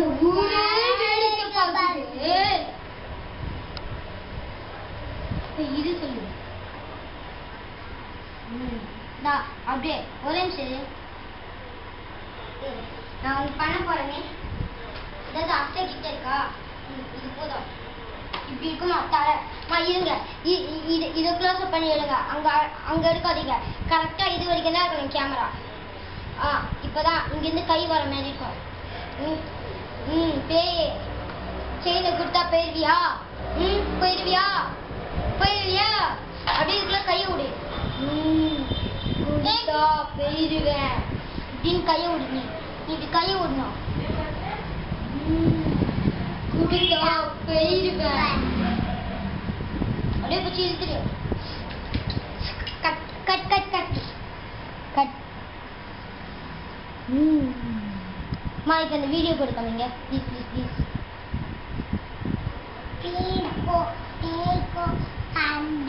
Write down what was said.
ஊரே வேடிக்கை பார்க்குது இப்ப இது சொல்லு. ம், நான் அப்படியே ஒரே நிமிஷம் நான் ஒன்று பண்ண போறேனே. அதாவது அத்தை கிட்ட இருக்கா? இது போதும். இப்படி இருக்குமா தர இருங்க. இ- இது இதை க்ளோஸ் பண்ணி எடுங்க அங்கே அங்கே எடுக்காதீங்க. கரெக்டாக இது வரைக்கும் தான் இருக்கணும் கேமரா ஆ இப்போ தான் இங்கேருந்து கை வர மாதிரி இருக்கும். ம் ம் பேய் செயினை கொடுத்தா போயிருவியா? ம் போயிருவியா? போயிருவியா? அப்படியே இதுக்குள்ள கையை விடு ம் கொடுத்தா போயிருவேன். இப்படின்னு கையை விடு நீ. இது கையை விடணும் ம் கொடுத்தா போயிருவேன். அப்படியே பிடிச்சி இழுத்துடு. Cut cut cut cut. Cut. ம். மாலைக்கு அந்த வீடியோ போட்டு காமிங்க please please please Pico, Pico, and